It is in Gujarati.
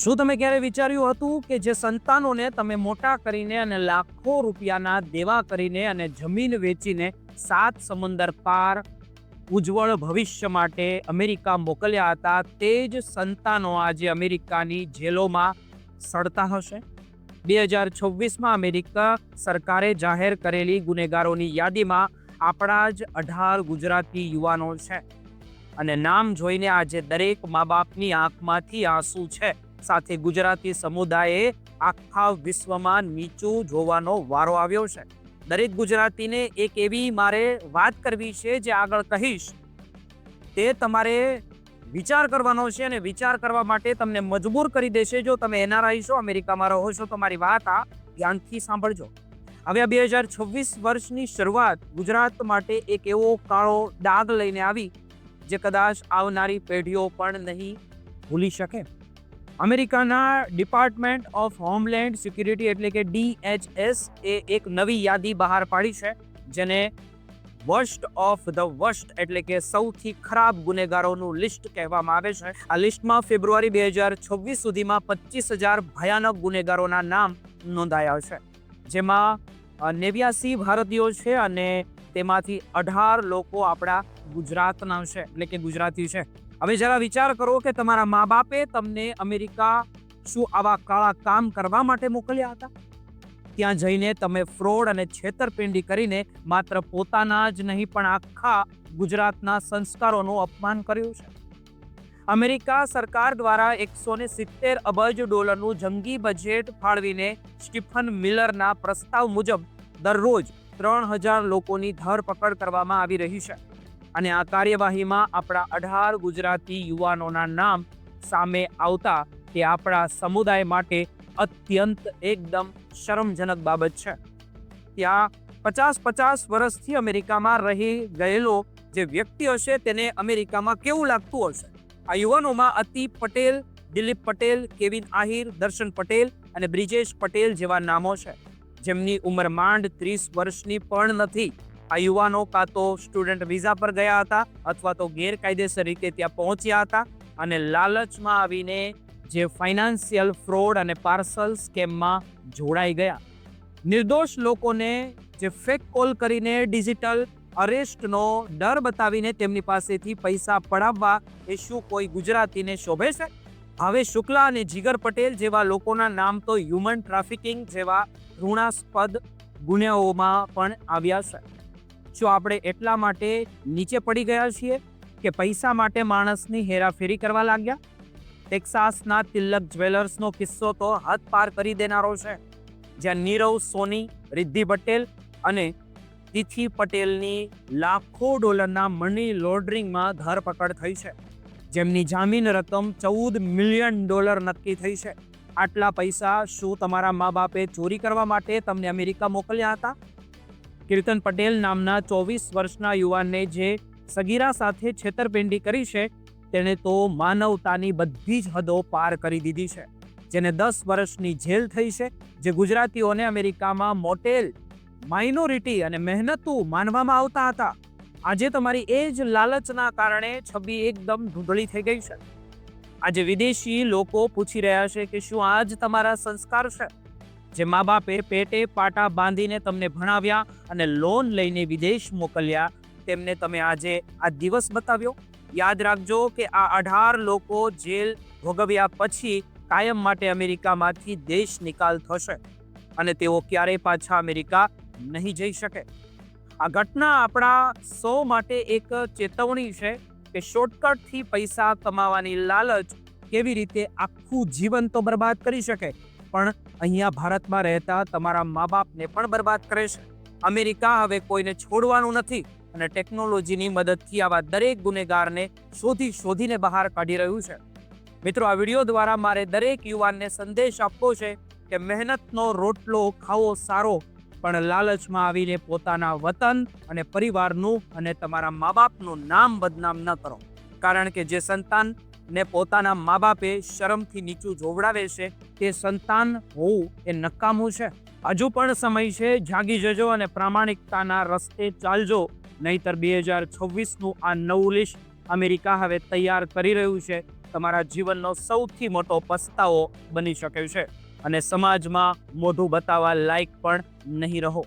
શું તમે ક્યારે વિચાર્યું હતું કે જે સંતાનોને તમે મોટા કરીને અને લાખો રૂપિયાના દેવા કરીને અને જમીન વેચીને સાત સમુંદર પાર ઉજ્જવળ ભવિષ્ય માટે અમેરિકા મોકલ્યા હતા, તે જ સંતાનો આજે અમેરિકાની જેલોમાં સડતા હશે? બે હજાર છવ્વીસમાં અમેરિકા સરકારે જાહેર કરેલી ગુનેગારોની યાદીમાં આપણા જ અઢાર ગુજરાતી યુવાનો છે અને નામ જોઈને આજે દરેક મા બાપની આંખમાંથી આંસુ છે. સાથે ગુજરાતી સમુદાયે આખા વિશ્વમાં નીચું જોવાનો વારો આવ્યો છે. દરેક ગુજરાતીને એક એવી મારે વાત કરવી છે જે આગળ કહીશ. તે તમારે વિચાર કરવાનો છે અને વિચાર કરવા માટે તમને મજબૂર કરી દેશે. જો તમે એનઆરઆઈ છો, અમેરિકામાં રહો છો, તો મારી વાત આ ધ્યાનથી સાંભળજો. હવે બે હજાર છવ્વીસ વર્ષની શરૂઆત ગુજરાત માટે એક એવો કાળો ડાઘ લઈને આવી, જે કદાચ આવનારી પેઢીઓ પણ નહીં ભૂલી શકે. અમેરિકાના ડિપાર્ટમેન્ટ ઓફ હોમલેન્ડ સિક્યુરિટી એટલે કે ડીએચએસ એ એક નવી યાદી બહાર પાડી છે, જેને વર્સ્ટ ઓફ ધ વર્સ્ટ એટલે કે સૌથી ખરાબ ગુનેગારોનું લિસ્ટ કહેવામાં આવે છે. આ લિસ્ટમાં ફેબ્રુઆરી બે હજાર છવ્વીસ સુધીમાં પચીસ હજાર ભયાનક ગુનેગારોના નામ નોંધાયા છે, જેમાં નેવ્યાસી ભારતીયો છે અને તેમાંથી અઢાર લોકો આપણા ગુજરાતના છે, એટલે કે ગુજરાતી છે. હવે જરા વિચાર કરો કે તમારા મા બાપે તમને અમેરિકા શું આવા કાળા કામ કરવા માટે મોકલ્યા હતા? ત્યાં જઈને તમે ફ્રોડ અને છેતરપિંડી કરીને માત્ર પોતાના જ નહીં, પણ આખા ગુજરાતના સંસ્કારોનું અપમાન કર્યું છે. અમેરિકા સરકાર દ્વારા એકસો ને સિત્તેર અબજ ડોલરનું જંગી બજેટ ફાળવીને સ્ટીફન મિલરના પ્રસ્તાવ મુજબ દરરોજ ત્રણ હજાર લોકોની ધરપકડ કરવામાં આવી રહી છે. અને આ કાર્યવાહીમાં આપણા અઢાર ગુજરાતી યુવાનોના નામ સામે આવતા તે આપણા સમુદાય માટે અત્યંત એકદમ શરમજનક બાબત છે. ત્યાં પચાસ પચાસ વર્ષથી અમેરિકામાં રહી ગયેલો જે વ્યક્તિ હશે તેને અમેરિકામાં કેવું લાગતું હશે? આ યુવાનોમાં અતિ પટેલ, દિલીપ પટેલ, કેવિન આહિર, દર્શન પટેલ અને બ્રિજેશ પટેલ જેવા નામો છે. જેમની ઉંમર માંડ ત્રીસ વર્ષની પણ નથી. આ યુવાનો કાં તો સ્ટુડન્ટ વિઝા પર ગયા હતા અથવા તો ગેરકાયદેસર રીતે ત્યાં પહોંચ્યા હતા અને લાલચમાં આવીને જે ફાઇનાન્શિયલ ફ્રોડ અને પાર્સલ સ્કેમમાં જોડાઈ ગયા. નિર્દોષ લોકોને જે ફેક કોલ કરીને ડિજિટલ અરેસ્ટનો ડર બતાવીને તેમની પાસેથી પૈસા પડાવવા એ શું કોઈ ગુજરાતીને શોભે છે? હવે શુક્લા અને જીગર પટેલ જેવા લોકોના નામ તો હ્યુમન ટ્રાફિકિંગ જેવા ઋણાસ્પદ ગુનેઓમાં પણ આવ્યા છે. શું આપણે એટલા માટે નીચે પડી ગયા છીએ કે પૈસા માટે માણસની હેરાફેરી કરવા લાગ્યા? ટેક્સાસના તિલક જ્વેલર્સનો કિસ્સો તો હદ પાર કરી દેનારો છે. જ્યાં નીરવ, સોની, રિદ્ધિ પટેલ અને તિથિ પટેલની લાખો ડોલરના મની લોન્ડરિંગમાં ધરપકડ થઈ છે. જેમની જામીન રકમ ચૌદ મિલિયન ડોલર નક્કી થઈ છે. આટલા પૈસા શું તમારા મા બાપે ચોરી કરવા માટે તમને અમેરિકા મોકલ્યા હતા? કીર્તન પટેલ નામના ચોવીસ વર્ષના યુવાનને જે સગીરા સાથે છેતરપિંડી કરી છે, તેણે તો માનવતાની બધી જ હદો પાર કરી દીધી છે. જેને દસ વર્ષની જેલ થઈ છે, જે ગુજરાતીઓને અમેરિકામાં મોટેલ, માઇનોરિટી અને મહેનતુ માનવામાં આવતા હતા. આજે તમારી એ જ લાલચના કારણે છબી એકદમ ધૂંધળી થઈ ગઈ છે. આજે વિદેશી લોકો પૂછી રહ્યા છે કે શું આ જ તમારા સંસ્કાર છે? જે મા બાપે પેટે પાટા બાંધીને તમને ભણાવ્યા અને લોન લઈને વિદેશ મોકલ્યા, તેમને તમે આજે આ દિવસ બતાવ્યો. યાદ રાખજો કે આ અઢાર લોકો જેલ ભોગવ્યા પછી કાયમ માટે અમેરિકામાંથી દેશ નિકાલ થશે અને તેઓ ક્યારેય પાછા અમેરિકા નહીં જઈ શકે. આ ઘટના આપણા સૌ માટે એક ચેતવણી છે કે શોર્ટકટથી પૈસા કમાવાની લાલચ કેવી રીતે આખું જીવન તો બરબાદ કરી શકે, પણ અહીંયા ભારતમાં રહેતા તમારા મા બાપને પણ બરબાદ કરે છે. અમેરિકા હવે કોઈને છોડવાનું નથી અને ટેકનોલોજીની મદદથી આવા દરેક ગુનેગારને શોધી શોધીને બહાર કાઢી રહ્યું છે. મિત્રો, આ વીડિયો દ્વારા મારે દરેક યુવાનને સંદેશ આપવો છે કે મહેનતનો રોટલો ખાવો સારો, પણ લાલચમાં આવીને પોતાના વતન અને પરિવારનું અને તમારા મા બાપનું નામ બદનામ ન કરો. કારણ કે જે સંતાન ને પોતાના મા બાપે શરમથી નીચું જોવડાવે છે તે સંતાન હોવું એ નકામું છે. હજુ પણ સમય છે, જાગી જજો અને પ્રામાણિકતાના રસ્તે ચાલજો. નહીતર બે હજાર છવ્વીસનું આ નવું લિસ્ટ અમેરિકા હવે તૈયાર કરી રહ્યું છે. તમારા જીવનનો સૌથી મોટો પસ્તાવો બની શકે છે. અને સમાજમાં મોઢું બતાવવા લાયક પણ નહીં રહો.